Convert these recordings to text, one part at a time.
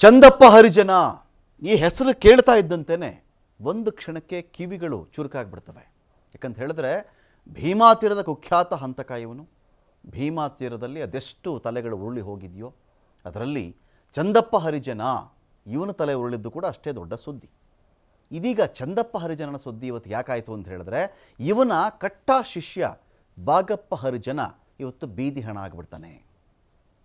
ಚಂದಪ್ಪ ಹರಿಜನ ಈ ಹೆಸರು ಕೇಳ್ತಾ ಇದ್ದಂತೆಯೇ ಒಂದು ಕ್ಷಣಕ್ಕೆ ಕಿವಿಗಳು ಚುರುಕಾಗ್ಬಿಡ್ತವೆ. ಯಾಕಂತ ಹೇಳಿದ್ರೆ ಭೀಮಾ ತೀರದ ಕುಖ್ಯಾತ ಹಂತಕ ಇವನು. ಭೀಮಾ ತೀರದಲ್ಲಿ ಅದೆಷ್ಟು ತಲೆಗಳು ಉರುಳಿ ಹೋಗಿದೆಯೋ, ಅದರಲ್ಲಿ ಚಂದಪ್ಪ ಹರಿಜನ ಇವನ ತಲೆ ಉರುಳಿದ್ದು ಕೂಡ ಅಷ್ಟೇ ದೊಡ್ಡ ಸುದ್ದಿ. ಇದೀಗ ಚಂದಪ್ಪ ಹರಿಜನನ ಸುದ್ದಿ ಇವತ್ತು ಯಾಕಾಯಿತು ಅಂತ ಹೇಳಿದ್ರೆ, ಇವನ ಕಟ್ಟ ಶಿಷ್ಯ ಬಾಗಪ್ಪ ಹರಿಜನ ಇವತ್ತು ಬೀದಿ ಹಣ ಆಗಿಬಿಡ್ತಾನೆ.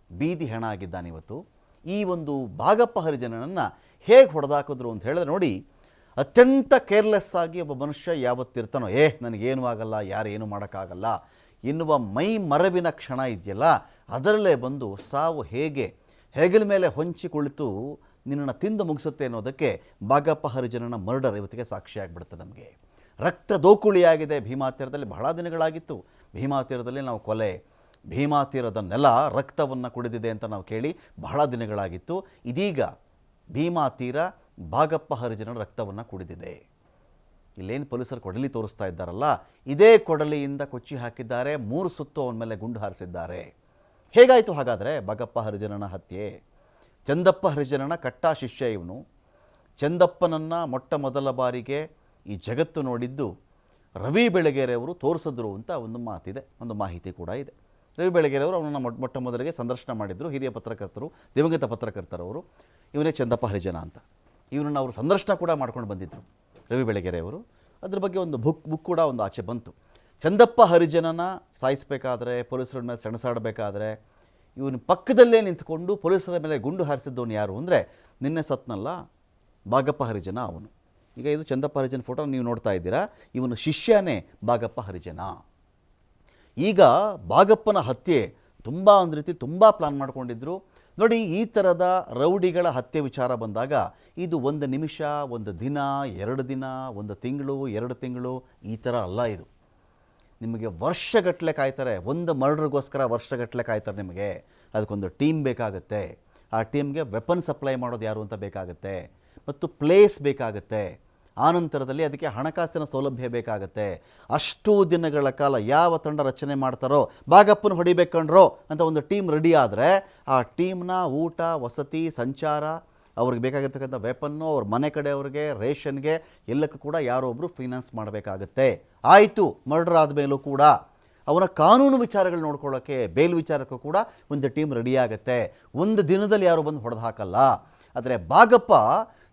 ಬೀದಿ ಹೆಣ ಆಗಿದ್ದಾನೆ ಇವತ್ತು. ಈ ಒಂದು ಭಾಗಪ್ಪ ಹರಿಜನನನ್ನು ಹೇಗೆ ಹೊಡೆದಾಕಿದ್ರು ಅಂತ ಹೇಳಿದ್ರೆ ನೋಡಿ, ಅತ್ಯಂತ ಕೇರ್ಲೆಸ್ ಆಗಿ ಒಬ್ಬ ಮನುಷ್ಯ ಯಾವತ್ತಿರ್ತಾನೋ ಏ, ನನಗೇನು ಆಗಲ್ಲ ಯಾರು ಏನು ಮಾಡೋಕ್ಕಾಗಲ್ಲ, ಎನ್ನುವ ಮೈ ಮರವಿನ ಕ್ಷಣ ಇದೆಯಲ್ಲ, ಅದರಲ್ಲೇ ಬಂದು ಸಾವು ಹೇಗೆ, ಹೆಗಲ ಮೇಲೆ ಹೊಂಚಿ ಕುಳಿತು ನಿನ್ನನ್ನು ತಿಂದು ಮುಗಿಸುತ್ತೆ ಅನ್ನೋದಕ್ಕೆ ಬಾಗಪ್ಪ ಹರಿಜನನ ಮರ್ಡರ್ ಇವತ್ತಿಗೆ ಸಾಕ್ಷಿಯಾಗಿಬಿಡುತ್ತೆ ನಮಗೆ. ರಕ್ತ ದೋಕುಳಿಯಾಗಿದೆ ಭೀಮಾತೀರದಲ್ಲಿ ಬಹಳ ದಿನಗಳಾಗಿತ್ತು. ಭೀಮಾತೀರದಲ್ಲಿ ನಾವು ಕೊಲೆ ಭೀಮಾ ತೀರದ ನೆಲ ರಕ್ತವನ್ನು ಕುಡಿದಿದೆ ಅಂತ ನಾವು ಕೇಳಿ ಬಹಳ ದಿನಗಳಾಗಿತ್ತು. ಇದೀಗ ಭೀಮಾತೀರ ಭಾಗಪ್ಪ ಹರಿಜನ ರಕ್ತವನ್ನು ಕುಡಿದಿದೆ. ಇಲ್ಲೇನು ಪೊಲೀಸರು ಕೊಡಲಿ ತೋರಿಸ್ತಾ ಇದ್ದಾರಲ್ಲ? ಇದೇ ಕೊಡಲಿಯಿಂದ ಕೊಚ್ಚಿ ಹಾಕಿದ್ದಾರೆ. ಮೂರು ಸುತ್ತು ಅವನ ಮೇಲೆ ಗುಂಡು ಹಾರಿಸಿದ್ದಾರೆ. ಹೇಗಾಯಿತು ಹಾಗಾದರೆ ಭಾಗಪ್ಪ ಹರಿಜನನ ಹತ್ಯೆ? ಚಂದಪ್ಪ ಹರಿಜನನ ಕಟ್ಟಾ ಶಿಷ್ಯ ಇವನು. ಚಂದಪ್ಪನನ್ನು ಮೊಟ್ಟ ಮೊದಲ ಬಾರಿಗೆ ಈ ಜಗತ್ತು ನೋಡಿದ್ದು ರವಿ ಬೆಳಗೆರೆಯವರು ತೋರಿಸಿದ್ರು ಅಂತ ಒಂದು ಮಾತಿದೆ, ಒಂದು ಮಾಹಿತಿ ಕೂಡ ಇದೆ. ರವಿ ಬೆಳಗೆರೆ ಅವರು ಅವನನ್ನು ಮೊಟ್ಟ ಮೊಟ್ಟ ಮೊದಲಿಗೆ ಸಂದರ್ಶನ ಮಾಡಿದರು. ಹಿರಿಯ ಪತ್ರಕರ್ತರು, ದಿವಂಗತ ಪತ್ರಕರ್ತರವರು, ಇವನೇ ಚಂದಪ್ಪ ಹರಿಜನ ಅಂತ. ಇವನನ್ನು ಅವರು ಸಂದರ್ಶನ ಕೂಡ ಮಾಡ್ಕೊಂಡು ಬಂದಿದ್ದರು ರವಿ ಬೆಳಗೆರೆಯವರು. ಅದ್ರ ಬಗ್ಗೆ ಒಂದು ಬುಕ್ ಬುಕ್ ಕೂಡ ಒಂದು ಆಚೆ ಬಂತು. ಚಂದಪ್ಪ ಹರಿಜನನ ಸಾಯಿಸಬೇಕಾದ್ರೆ, ಪೊಲೀಸರ ಮೇಲೆ ಸೆಣಸಾಡಬೇಕಾದ್ರೆ, ಇವನು ಪಕ್ಕದಲ್ಲೇ ನಿಂತ್ಕೊಂಡು ಪೊಲೀಸರ ಮೇಲೆ ಗುಂಡು ಹಾರಿಸಿದ್ದವನು ಯಾರು ಅಂದರೆ ನಿನ್ನೆ ಸತ್ನಲ್ಲ, ಬಾಗಪ್ಪ ಹರಿಜನ ಅವನು. ಈಗ ಇದು ಚಂದಪ್ಪ ಹರಿಜನ ಫೋಟೋ ನೀವು ನೋಡ್ತಾ ಇದ್ದೀರಾ. ಇವನು ಶಿಷ್ಯನೇ ಬಾಗಪ್ಪ ಹರಿಜನ. ಈಗ ಬಾಗಪ್ಪನ ಹತ್ಯೆ ತುಂಬ ಒಂದು ರೀತಿ ತುಂಬ ಪ್ಲಾನ್ ಮಾಡ್ಕೊಂಡಿದ್ರು. ನೋಡಿ, ಈ ಥರದ ರೌಡಿಗಳ ಹತ್ಯೆ ವಿಚಾರ ಬಂದಾಗ ಇದು ಒಂದು ನಿಮಿಷ, ಒಂದು ದಿನ, ಎರಡು ದಿನ, ಒಂದು ತಿಂಗಳು, ಎರಡು ತಿಂಗಳು, ಈ ಥರ ಅಲ್ಲ ಇದು. ನಿಮಗೆ ವರ್ಷಗಟ್ಟಲೆ ಕಾಯ್ತಾರೆ, ಒಂದು ಮರ್ಡರ್ಗೋಸ್ಕರ ವರ್ಷಗಟ್ಟಲೆ ಕಾಯ್ತಾರೆ ನಿಮಗೆ. ಅದಕ್ಕೊಂದು ಟೀಮ್ ಬೇಕಾಗುತ್ತೆ. ಆ ಟೀಮ್ಗೆ ವೆಪನ್ ಸಪ್ಲೈ ಮಾಡೋದು ಯಾರು ಅಂತ ಬೇಕಾಗುತ್ತೆ. ಮತ್ತು ಪ್ಲೇಸ್ ಬೇಕಾಗುತ್ತೆ. ಆನಂತರದಲ್ಲಿ ಅದಕ್ಕೆ ಹಣಕಾಸಿನ ಸೌಲಭ್ಯ ಬೇಕಾಗುತ್ತೆ. ಅಷ್ಟು ದಿನಗಳ ಕಾಲ ಯಾವ ತಂಡ ರಚನೆ ಮಾಡ್ತಾರೋ, ಬಾಗಪ್ಪನ ಹೊಡಿಬೇಕಂಡ್ರೋ ಅಂತ ಒಂದು ಟೀಮ್ ರೆಡಿ ಆದರೆ ಆ ಟೀಮ್ನ ಊಟ, ವಸತಿ, ಸಂಚಾರ, ಅವ್ರಿಗೆ ಬೇಕಾಗಿರ್ತಕ್ಕಂಥ ವೆಪನ್ನು ಅವ್ರ ಮನೆ ಕಡೆಯವ್ರಿಗೆ ರೇಷನ್ಗೆ, ಎಲ್ಲಕ್ಕೂ ಕೂಡ ಯಾರೋ ಒಬ್ಬರು ಫೈನಾನ್ಸ್ ಮಾಡಬೇಕಾಗತ್ತೆ. ಆಯಿತು ಮರ್ಡರ್ ಆದಮೇಲೂ ಕೂಡ. ಅವನ ಕಾನೂನು ವಿಚಾರಗಳು ನೋಡ್ಕೊಳ್ಳೋಕ್ಕೆ ಬೇಲ್ ವಿಚಾರಕ್ಕೂ ಕೂಡ ಒಂದು ಟೀಮ್ ರೆಡಿ ಆಗುತ್ತೆ. ಒಂದು ದಿನದಲ್ಲಿ ಯಾರು ಬಂದು ಹೊಡೆದು ಹಾಕಲ್ಲ. ಆದರೆ ಭಾಗಪ್ಪ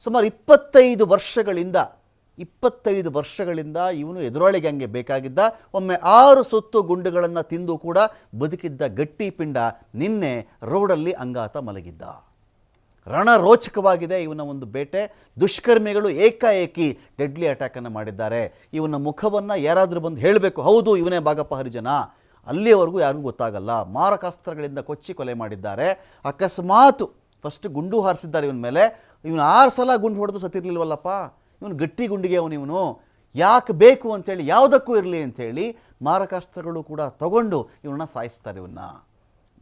ಸುಮಾರು ಇಪ್ಪತ್ತೈದು ವರ್ಷಗಳಿಂದ ಇಪ್ಪತ್ತೈದು ವರ್ಷಗಳಿಂದ ಇವನು ಎದುರಾಳಿಗೆ ಹಂಗೆ ಬೇಕಾಗಿದ್ದ, ಒಮ್ಮೆ ಆರು ಸುತ್ತು ಗುಂಡುಗಳನ್ನು ತಿಂದು ಕೂಡ ಬದುಕಿದ್ದ ಗಟ್ಟಿ ಪಿಂಡ ನಿನ್ನೆ ರೋಡಲ್ಲಿ ಅಂಗಾತ ಮಲಗಿದ್ದ. ರಣರೋಚಕವಾಗಿದೆ ಇವನ ಒಂದು ಬೇಟೆ. ದುಷ್ಕರ್ಮಿಗಳು ಏಕಾಏಕಿ ಡೆಡ್ಲಿ ಅಟ್ಯಾಕನ್ನು ಮಾಡಿದ್ದಾರೆ. ಇವನ ಮುಖವನ್ನು ಯಾರಾದರೂ ಬಂದು ಹೇಳಬೇಕು, ಹೌದು, ಇವನೇ ಭಾಗಪ್ಪ ಹರಿಜನ. ಅಲ್ಲಿಯವರೆಗೂ ಯಾರಿಗೂ ಗೊತ್ತಾಗಲ್ಲ. ಮಾರಕಾಸ್ತ್ರಗಳಿಂದ ಕೊಚ್ಚಿ ಕೊಲೆ ಮಾಡಿದ್ದಾರೆ. ಅಕಸ್ಮಾತ್ ಫಸ್ಟ್ ಗುಂಡು ಹಾರಿಸಿದ್ದಾರೆ ಇವನ ಮೇಲೆ. ಇವನು ಆರು ಸಲ ಗುಂಡು ಹೊಡೆದು ಸತ್ತಿರಲಿಲ್ವಲ್ಲಪ್ಪ? ಇವನು ಗಟ್ಟಿ ಗುಂಡಿಗೆ ಅವನು ಇವನು. ಯಾಕೆ ಬೇಕು ಅಂಥೇಳಿ ಯಾವುದಕ್ಕೂ ಇರಲಿ ಅಂಥೇಳಿ ಮಾರಕಾಸ್ತ್ರಗಳು ಕೂಡ ತಗೊಂಡು ಇವನನ್ನ ಸಾಯಿಸ್ತಾರೆ ಇವನ್ನ.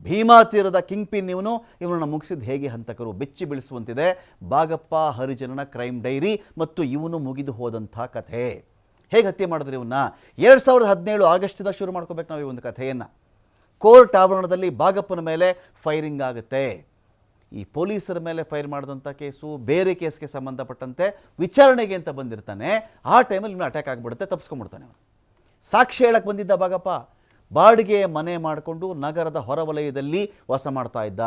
ಭೀಮಾ ತೀರದ ಕಿಂಗ್ ಪಿನ್ ಇವನು. ಇವನನ್ನು ಮುಗಿಸಿದ ಹೇಗೆ ಹಂತಕರು? ಬೆಚ್ಚಿ ಬೀಳಿಸುವಂತಿದೆ. ಬಾಗಪ್ಪ, ಹರಿಜನನ ಕ್ರೈಮ್ ಡೈರಿ ಮತ್ತು ಇವನು ಮುಗಿದು ಹೋದಂಥ ಕಥೆ. ಹೇಗೆ ಹತ್ಯೆ ಮಾಡಿದ್ರೆ ಇವನ್ನ? ಎರಡು ಸಾವಿರದ ಹದಿನೇಳು ಆಗಸ್ಟಿಂದ ಶುರು ಮಾಡ್ಕೋಬೇಕು ನಾವು ಈ ಒಂದು ಕಥೆಯನ್ನು. ಕೋರ್ಟ್ ಆವರಣದಲ್ಲಿ ಬಾಗಪ್ಪನ ಮೇಲೆ ಫೈರಿಂಗ್ ಆಗುತ್ತೆ. ಈ ಪೊಲೀಸರ ಮೇಲೆ ಫೈರ್ ಮಾಡಿದಂಥ ಕೇಸು ಬೇರೆ ಕೇಸ್ಗೆ ಸಂಬಂಧಪಟ್ಟಂತೆ ವಿಚಾರಣೆಗೆ ಅಂತ ಬಂದಿರ್ತಾನೆ. ಆ ಟೈಮಲ್ಲಿ ಇವನು ಅಟ್ಯಾಕ್ ಆಗಿಬಿಡುತ್ತೆ, ತಪ್ಸ್ಕೊಂಡ್ಬಿಡ್ತಾನೆ ಅವನು ಸಾಕ್ಷಿ ಹೇಳಕ್ಕೆ ಬಂದಿದ್ದ ಬಾಗಪ್ಪ ಬಾಡಿಗೆ ಮನೆ ಮಾಡಿಕೊಂಡು ನಗರದ ಹೊರವಲಯದಲ್ಲಿ ವಾಸ ಮಾಡ್ತಾ ಇದ್ದ.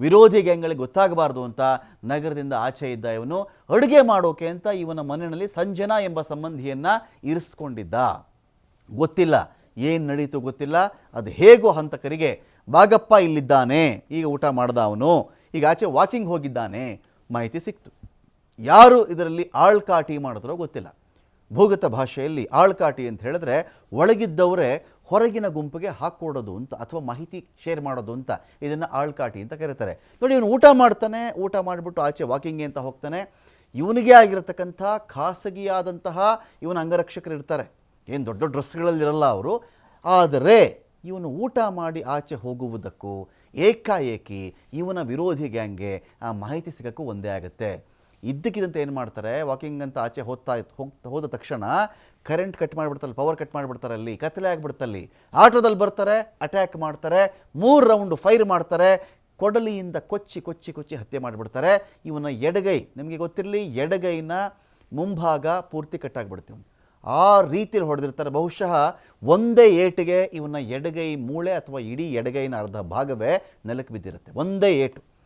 ವಿರೋಧಿ ಗ್ಯಾಂಗ್ಗಳಿಗೆ ಗೊತ್ತಾಗಬಾರ್ದು ಅಂತ ನಗರದಿಂದ ಆಚೆ ಇದ್ದ ಇವನು. ಅಡುಗೆ ಮಾಡೋಕೆ ಅಂತ ಇವನ ಮನೆಯಲ್ಲಿ ಸಂಜನಾ ಎಂಬ ಸಂಬಂಧಿಯನ್ನು ಇರಿಸ್ಕೊಂಡಿದ್ದ. ಗೊತ್ತಿಲ್ಲ, ಏನು ನಡೀತು ಗೊತ್ತಿಲ್ಲ. ಅದು ಹೇಗೋ ಹಂತಕರಿಗೆ ಬಾಗಪ್ಪ ಇಲ್ಲಿದ್ದಾನೆ. ಈಗ ಊಟ ಮಾಡ್ದ ಅವನು. ಈಗ ಆಚೆ ವಾಕಿಂಗ್ ಹೋಗಿದ್ದಾನೆ, ಮಾಹಿತಿ ಸಿಕ್ತು. ಯಾರು ಇದರಲ್ಲಿ ಆಳ್ಕಾಟಿ ಮಾಡಿದ್ರೋ ಗೊತ್ತಿಲ್ಲ. ಭೂಗತ ಭಾಷೆಯಲ್ಲಿ ಆಳ್ಕಾಟಿ ಅಂತ ಹೇಳಿದ್ರೆ ಒಳಗಿದ್ದವರೇ ಹೊರಗಿನ ಗುಂಪಿಗೆ ಹಾಕ್ಕೊಡೋದು ಅಂತ ಅಥವಾ ಮಾಹಿತಿ ಶೇರ್ ಮಾಡೋದು ಅಂತ ಇದನ್ನು ಆಳ್ಕಾಟಿ ಅಂತ ಕರೀತಾರೆ. ನೋಡಿ, ಇವನು ಊಟ ಮಾಡ್ತಾನೆ, ಊಟ ಮಾಡಿಬಿಟ್ಟು ಆಚೆ ವಾಕಿಂಗ್ಗೆ ಅಂತ ಹೋಗ್ತಾನೆ. ಇವನಿಗೆ ಆಗಿರತಕ್ಕಂಥ ಖಾಸಗಿಯಾದಂತಹ ಇವನ ಅಂಗರಕ್ಷಕರು ಇರ್ತಾರೆ. ಏನು ದೊಡ್ಡ ದೊಡ್ಡ ಡ್ರೆಸ್ಗಳಲ್ಲಿರಲ್ಲ ಅವರು. ಆದರೆ ಇವನು ಊಟ ಮಾಡಿ ಆಚೆ ಹೋಗುವುದಕ್ಕೂ ಏಕಾಏಕಿ ಇವನ ವಿರೋಧಿ ಗ್ಯಾಂಗ್ಗೆ ಆ ಮಾಹಿತಿ ಸಿಗೋಕ್ಕೂ ಒಂದೇ ಆಗುತ್ತೆ. ಇದ್ದಕ್ಕಿದ್ದಂತೆ ಏನು ಮಾಡ್ತಾರೆ? ವಾಕಿಂಗ್ ಅಂತ ಆಚೆ ಹೋಗ್ತಾ ಹೋಗ್ತಾ ಹೋದ ತಕ್ಷಣ ಕರೆಂಟ್ ಕಟ್ ಮಾಡಿಬಿಡ್ತಲ್ಲ ಪವರ್ ಕಟ್ ಮಾಡಿಬಿಡ್ತಾರೆ ಅಲ್ಲಿ ಕತ್ತಲೆ ಆಗಿಬಿಡ್ತಲ್ಲಿ. ಆಟೋದಲ್ಲಿ ಬರ್ತಾರೆ ಅಟ್ಯಾಕ್ ಮಾಡ್ತಾರೆ, ಮೂರು ರೌಂಡ್ ಫೈರ್ ಮಾಡ್ತಾರೆ, ಕೊಡಲಿಯಿಂದ ಕೊಚ್ಚಿ ಕೊಚ್ಚಿ ಕೊಚ್ಚಿ ಹತ್ಯೆ ಮಾಡಿಬಿಡ್ತಾರೆ. ಇವನ ಎಡಗೈ, ನಿಮಗೆ ಗೊತ್ತಿರಲಿ, ಎಡಗೈನ ಮುಂಭಾಗ ಪೂರ್ತಿ ಕಟ್ಟಾಗ್ಬಿಡ್ತೀವಿ ಆ ರೀತಿಯಲ್ಲಿ ಹೊಡೆದಿರ್ತಾರೆ. ಬಹುಶಃ ಒಂದೇ ಏಟಿಗೆ ಇವನ್ನ ಎಡಗೈ ಮೂಳೆ ಅಥವಾ ಇಡೀ ಎಡಗೈನ ಅರ್ಧ ಭಾಗವೇ ನೆಲಕ್ಕೆ ಬಿದ್ದಿರುತ್ತೆ. ಒಂದೇ ಏಟು.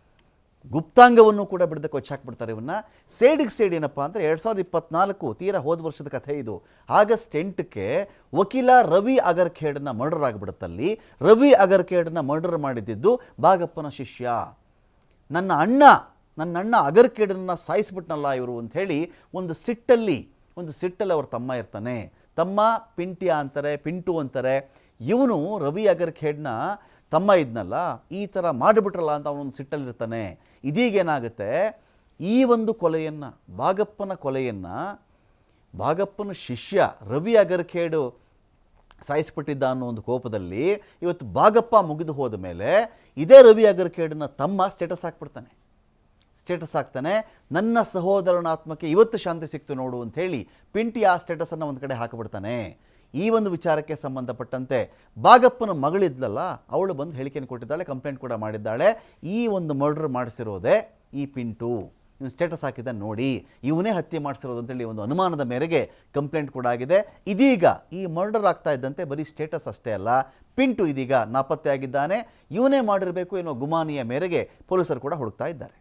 ಗುಪ್ತಾಂಗವನ್ನು ಕೂಡ ಬಿಡದೆ ಕೊಚ್ಚಾಕ್ಬಿಡ್ತಾರೆ ಇವನ್ನ. ಸೇಡಿಗೆ ಸೇಡ್ ಏನಪ್ಪ ಅಂದರೆ ಎರಡು ಸಾವಿರದ ಇಪ್ಪತ್ನಾಲ್ಕು ತೀರಾ ಹೋದ ವರ್ಷದ ಕಥೆ ಇದು. ಆಗಸ್ಟ್ ಎಂಟಕ್ಕೆ ವಕೀಲ ರವಿ ಅಗರ್ಖೇಡನ್ನ ಮರ್ಡರ್ ಆಗಿಬಿಡುತ್ತಲ್ಲಿ ರವಿ ಅಗರ್ಖೇಡನ್ನ ಮರ್ಡರ್ ಮಾಡಿದ್ದಿದ್ದು ಭಾಗಪ್ಪನ ಶಿಷ್ಯ. ನನ್ನ ಅಣ್ಣ ನನ್ನ ಅಣ್ಣ ಅಗರ್ಖೇಡನ್ನ ಸಾಯಿಸ್ಬಿಟ್ನಲ್ಲ ಇವರು ಅಂಥೇಳಿ ಒಂದು ಸಿಟ್ಟಲ್ಲಿ ಒಂದು ಸಿಟ್ಟಲ್ಲಿ ಅವ್ರ ತಮ್ಮ ಇರ್ತಾನೆ. ತಮ್ಮ ಪಿಂಟಿಯ ಅಂತಾರೆ, ಪಿಂಟು ಅಂತಾರೆ. ಇವನು ರವಿ ಅಗರ್ಖೇಡ್ನ ತಮ್ಮ ಇದ್ನಲ್ಲ, ಈ ಥರ ಮಾಡಿಬಿಟ್ರಲ್ಲ ಅಂತ ಅವನೊಂದು ಸಿಟ್ಟಲ್ಲಿರ್ತಾನೆ ಇದೀಗೇನಾಗುತ್ತೆ ಈ ಒಂದು ಕೊಲೆಯನ್ನು, ಬಾಗಪ್ಪನ ಕೊಲೆಯನ್ನು, ಬಾಗಪ್ಪನ ಶಿಷ್ಯ ರವಿ ಅಗರ್ಖೇಡು ಸಾಯಿಸ್ಬಿಟ್ಟಿದ್ದ ಅನ್ನೋ ಒಂದು ಕೋಪದಲ್ಲಿ ಇವತ್ತು ಬಾಗಪ್ಪ ಮುಗಿದು ಹೋದ ಮೇಲೆ ಇದೇ ರವಿ ಅಗರ್ಖೇಡನ್ನ ತಮ್ಮ ಸ್ಟೇಟಸ್ ಹಾಕ್ಬಿಡ್ತಾನೆ. ಸ್ಟೇಟಸ್ ಹಾಕ್ತಾನೆ ನನ್ನ ಸಹೋದರನ ಆತ್ಮಕ್ಕೆ ಇವತ್ತು ಶಾಂತಿ ಸಿಕ್ತು ನೋಡು ಅಂತ ಹೇಳಿ ಪಿಂಟಿ ಆ ಸ್ಟೇಟಸನ್ನು ಒಂದು ಕಡೆ ಹಾಕಿಬಿಡ್ತಾನೆ. ಈ ಒಂದು ವಿಚಾರಕ್ಕೆ ಸಂಬಂಧಪಟ್ಟಂತೆ ಬಾಗಪ್ಪನ ಮಗಳಿದ್ಲಲ್ಲ, ಅವಳು ಬಂದು ಹೇಳಿಕೆಯನ್ನು ಕೊಟ್ಟಿದ್ದಾಳೆ ಕಂಪ್ಲೇಂಟ್ ಕೂಡ ಮಾಡಿದ್ದಾಳೆ. ಈ ಒಂದು ಮರ್ಡರ್ ಮಾಡಿಸಿರೋದೇ ಈ ಪಿಂಟು. ಇವನು ಸ್ಟೇಟಸ್ ಹಾಕಿದ್ದ ನೋಡಿ. ಇವನೇ ಹತ್ಯೆ ಮಾಡಿಸಿರೋದು ಅಂತೇಳಿ ಒಂದು ಅನುಮಾನದ ಮೇರೆಗೆ ಕಂಪ್ಲೇಂಟ್ ಕೂಡ ಆಗಿದೆ. ಇದೀಗ ಈ ಮರ್ಡರ್ ಆಗ್ತಾ ಇದ್ದಂತೆ ಬರೀ ಸ್ಟೇಟಸ್ ಅಷ್ಟೇ ಅಲ್ಲ, ಪಿಂಟು ಇದೀಗ ನಾಪತ್ತೆ ಆಗಿದ್ದಾನೆ ಇವನೇ ಮಾಡಿರಬೇಕು ಎನ್ನುವ ಗುಮಾನಿಯ ಮೇರೆಗೆ ಪೊಲೀಸರು ಕೂಡ ಹುಡುಕ್ತಾ ಇದ್ದಾರೆ.